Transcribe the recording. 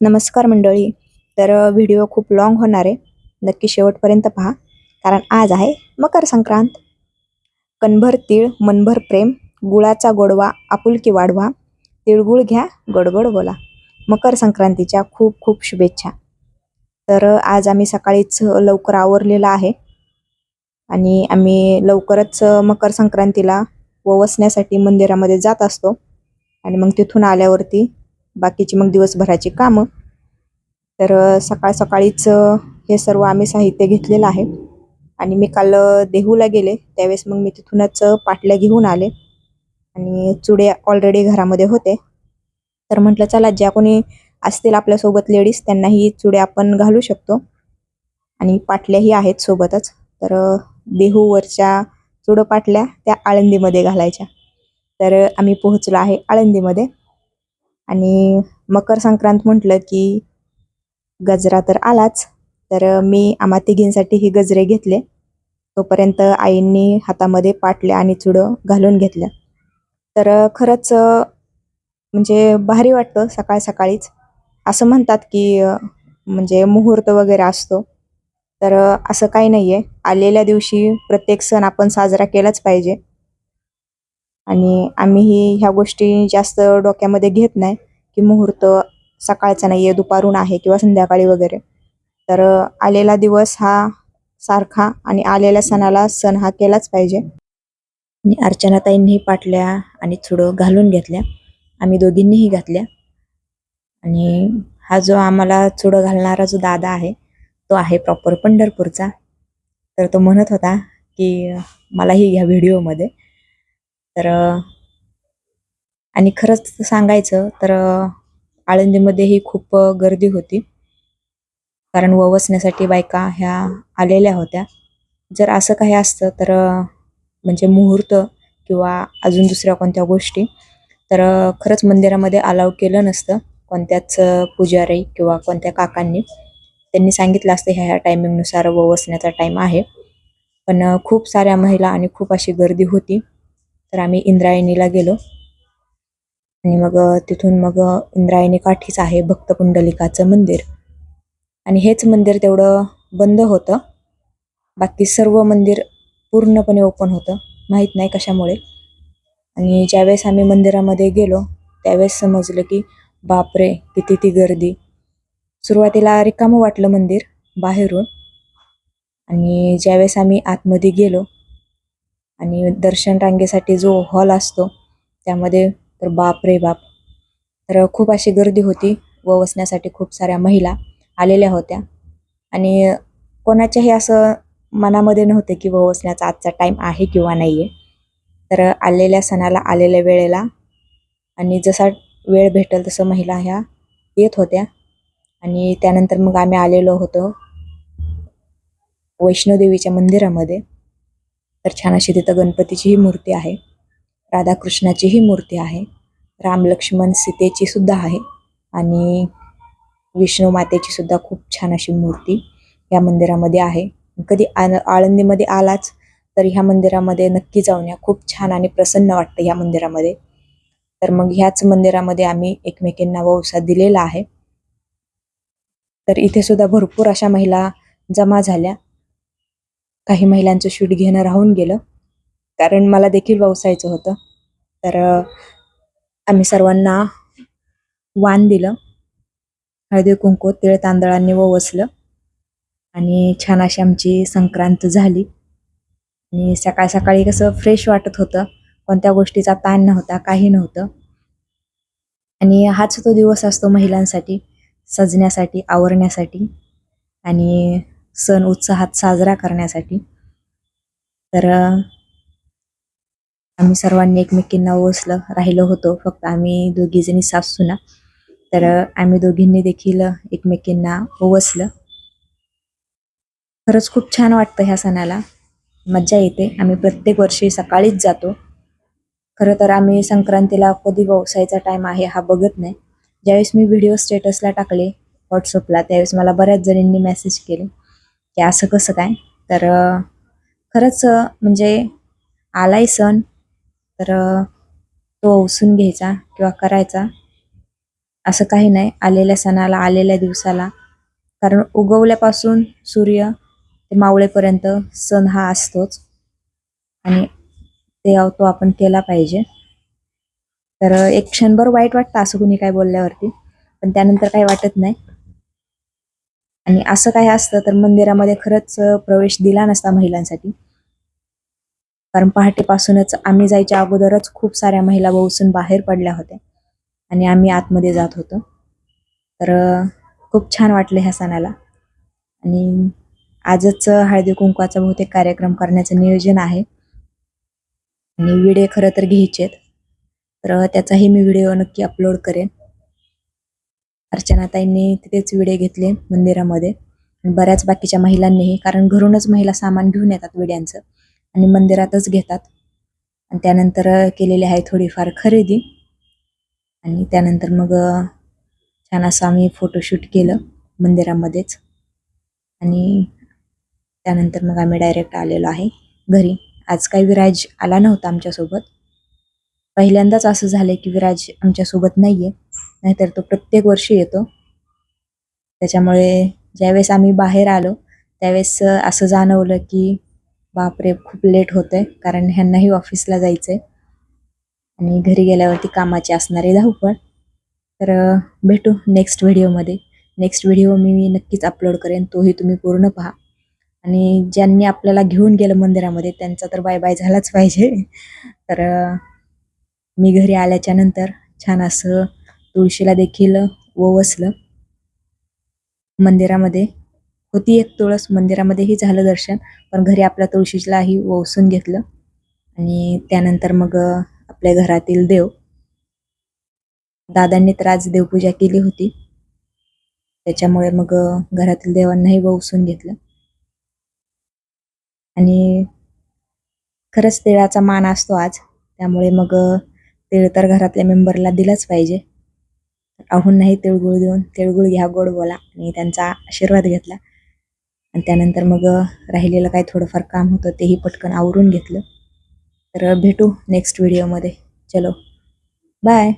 नमस्कार मंडळी. तर व्हिडिओ खूप लाँग होणार आहे. नक्की शेवटपर्यंत पहा. कारण आज आहे मकर संक्रांत. कणभर तीळ मनभर प्रेम गुळाचा गोडवा आपुलकी वाढवा. तिळगुळ घ्या गडगड बोला. मकर संक्रांतीच्या खूप खूप शुभेच्छा. तर आज आम्ही सकाळीच लवकर आवरलेलं आहे. आणि आम्ही लवकरच मकर संक्रांतीला ववसण्यासाठी मंदिरामध्ये जात असतो. आणि मग तिथून आल्यावरती बाकीची मग दिवसभराची कामं. तर सकाळ सकाळीच हे सर्व आम्ही साहित्य घेतलेलं आहे. आणि मी काल देहूला गेले. त्यावेळेस मग मी तिथूनच पाटल्या घेऊन आले. आणि चुडे ऑलरेडी घरामध्ये होते. तर म्हटलं चला ज्या कोणी असतील आपल्यासोबत लेडीज त्यांनाही चुडे आपण घालू शकतो. आणि पाटल्याही आहेत सोबतच. तर देहूवरच्या चुडं पाटल्या त्या आळंदीमध्ये घालायच्या. तर आम्ही पोहोचलो आहे आळंदीमध्ये. आणि मकर संक्रांत म्हटलं की गजरा तर आलाच तर मी आम्हा तिघींसाठी ही गजरे घेतले. तोपर्यंत आईंनी हातामध्ये पाटल्या आणि चुडं घालून घेतल्या तर खरंच म्हणजे भारी वाटतं सकाळ सकाळीच. असं म्हणतात की म्हणजे मुहूर्त वगैरे असतो. तर असं काही नाही आहे आलेल्या दिवशी प्रत्येक सण आपण साजरा केलाच पाहिजे. आणि आम्ही ही ह्या गोष्टी जास्त डोक्यामध्ये घेत नाही की मुहूर्त सकाळचा नाही आहे दुपारून आहे किंवा संध्याकाळी वगैरे. तर आलेला दिवस हा सारखा आणि आलेल्या सणाला सण हा केलाच पाहिजे. आणि अर्चनाताईंनीही पाटल्या आणि चुडं घालून घेतल्या. आम्ही दोघींनीही घातल्या. आणि हा जो आम्हाला चुडं घालणारा जो दादा आहे तो आहे प्रॉपर पंढरपूरचा. तर तो म्हणत होता की मलाही घ्या व्हिडिओमध्ये. तर आणि खरंच सांगायचं तर आळंदीमध्येही खूप गर्दी होती. कारण ववसण्यासाठी बायका ह्या आलेल्या होत्या. जर असं काही असतं तर म्हणजे मुहूर्त किंवा अजून दुसऱ्या कोणत्या गोष्टी तर खरंच मंदिरामध्ये अलाव केलं नसतं. कोणत्याच पुजारी किंवा कोणत्या काकांनी त्यांनी सांगितलं असतं ह्या ह्या टायमिंगनुसार ववसण्याचा टाईम आहे. पण खूप साऱ्या महिला आणि खूप अशी गर्दी होती. तर आम्ही इंद्रायणीला गेलो. आणि मग तिथून मग इंद्रायणी काठीच आहे भक्त पुंडलिकाचं मंदिर. आणि हेच मंदिर तेवढं बंद होतं. बाकी सर्व मंदिर पूर्णपणे ओपन होतं. माहीत नाही कशामुळे. आणि ज्यावेळेस आम्ही मंदिरामध्ये गेलो त्यावेळेस समजलं की बापरे किती ती गर्दी. सुरुवातीला रिकामं वाटलं मंदिर बाहेरून. आणि ज्यावेळेस आम्ही आतमध्ये गेलो आणि दर्शन रांगेसाठी जो हॉल असतो त्यामध्ये तर बाप रे बाप. तर खूप अशी गर्दी होती व वसण्यासाठी खूप साऱ्या महिला आलेल्या होत्या. आणि कोणाच्याही असं मनामध्ये नव्हते की व वसण्याचा आजचा टाईम आहे किंवा नाही आहे तर आलेल्या सणाला आलेल्या वेळेला आणि जसा वेळ भेटेल तसं महिला ह्या येत होत्या. आणि त्यानंतर मग आम्ही आलेलो होतो वैष्णोदेवीच्या मंदिरामध्ये. तर छान अशी तिथं गणपतीचीही मूर्ती आहे. राधाकृष्णाचीही मूर्ती आहे. राम लक्ष्मण सीतेची सुद्धा आहे. आणि विष्णू मातेची सुद्धा खूप छान अशी मूर्ती या मंदिरामध्ये आहे. कधी आन आळंदीमध्ये आलाच तर ह्या मंदिरामध्ये नक्की जाऊन या. खूप छान आणि प्रसन्न वाटतं ह्या मंदिरामध्ये. तर मग ह्याच मंदिरामध्ये आम्ही एकमेकींना वौसा दिलेला आहे. तर इथे सुद्धा भरपूर अशा महिला जमा झाल्या. काही महिलांचं शूट घेणं राहून गेलं. कारण मला देखील व्यवसायचं होतं. तर आम्ही सर्वांना वाण दिलं. हळदी कुंकू तिळ तांदळांनी वसलं आणि छान अशी आमची संक्रांत झाली. आणि सकाळ सकाळी कसं फ्रेश वाटत होतं. कोणत्या गोष्टीचा ताण नव्हता काही नव्हतं. आणि हाच तो दिवस असतो महिलांसाठी सजण्यासाठी आवरण्यासाठी. आणि सण उत्साहात साजरा करण्यासाठी. तर आम्ही सर्वांनी एकमेकींना ओसलं राहिलो होतो. फक्त आम्ही दोघीजणी सासूना. तर आम्ही दोघींनी देखील एकमेकींना ओवसलं खरंच खूप छान वाटतं ह्या सणाला. मज्जा येते. आम्ही प्रत्येक वर्षी सकाळीच जातो. खरं तर आम्ही संक्रांतीला कधी व्यवसायाचा टाईम आहे हा बघत नाही. ज्यावेळेस मी व्हिडिओ स्टेटसला टाकले व्हॉट्सअपला त्यावेळेस मला बऱ्याच जणींनी मेसेज केले. की असं कसं काय? तर खरंच म्हणजे आलाय सण तर तो ओसून घ्यायचा किंवा करायचा. असं काही नाही. आलेल्या सणाला आलेल्या दिवसाला. कारण उगवल्यापासून सूर्य ते मावळेपर्यंत सण हा असतोच. आणि ते तो आपण केला पाहिजे. तर एक क्षणभर वाईट वाटतं असं कुणी काय बोलल्यावरती. पण त्यानंतर काही वाटत नाही. आणि असं काही असतं तर मंदिरामध्ये खरंच प्रवेश दिला नसता महिलांसाठी. कारण पहाटेपासूनच आम्ही जायच्या अगोदरच खूप साऱ्या महिला बसून बाहेर पडल्या होत्या आणि आम्ही आतमध्ये जात होतो. तर खूप छान वाटलं ह्या सणाला. आणि आजच हळदी कुंकवाचा बहुतेक कार्यक्रम करण्याचं नियोजन आहे. आणि व्हिडिओ खरं तर घ्यायचेत. तर त्याचाही मी व्हिडिओ नक्की अपलोड करेन. अर्चनाताईंनी तिथेच विडे घेतले मंदिरामध्ये. बऱ्याच बाकीच्या महिलांनीही कारण घरूनच महिला सामान घेऊन येतात विड्यांचं आणि मंदिरातच घेतात. आणि त्यानंतर केलेली आहे थोडीफार खरेदी. आणि त्यानंतर मग छान असं आम्ही फोटोशूट केलं मंदिरामध्येच. आणि त्यानंतर मग आम्ही डायरेक्ट आलेलो आहे घरी. आज काही विराज आला नव्हता आमच्यासोबत. पहिल्यांदाच असं झालं की विराज आमच्यासोबत नाही आहे नाहीतर तो प्रत्येक वर्षी येतो. त्याच्यामुळे ज्यावेळेस आम्ही बाहेर आलो त्यावेळेस असं जाणवलं की बापरे खूप लेट होतंय कारण ह्यांनाही ऑफिसला जायचंय. आणि घरी गेल्यावरती कामाची असणारी धावपळ. तर भेटू नेक्स्ट व्हिडिओमध्ये नेक्स्ट व्हिडिओ मी नक्कीच अपलोड करेन तोही तुम्ही पूर्ण पहा. आणि ज्यांनी आपल्याला घेऊन गेलं मंदिरामध्ये त्यांचा तर बाय बाय झालाच पाहिजे. तर मी घरी आल्याच्यानंतर छान असं तुळशीला देखील ओवसलं. मंदिरामध्ये होती एक तुळस मंदिरामध्येही झालं दर्शन पण घरी आपल्या तुळशीलाही ओवसून घेतलं. आणि त्यानंतर मग आपल्या घरातील देव दादांनी तर आज देवपूजा केली होती. त्याच्यामुळे मग घरातील देवांनाही वसून घेतलं. आणि खरंच तिळाचा मान असतो आज त्यामुळे मग तिळ तर घरातल्या मेंबरला दिलाच पाहिजे. आहून नाही तिळगुळ देऊन तिळगुळ घ्या गोड बोला. आणि त्यांचा आशीर्वाद घेतला. आणि त्यानंतर मग राहिलेलं काही थोडंफार काम होतं तेही पटकन आवरून घेतलं. तर भेटू नेक्स्ट व्हिडिओमध्ये चलो. बाय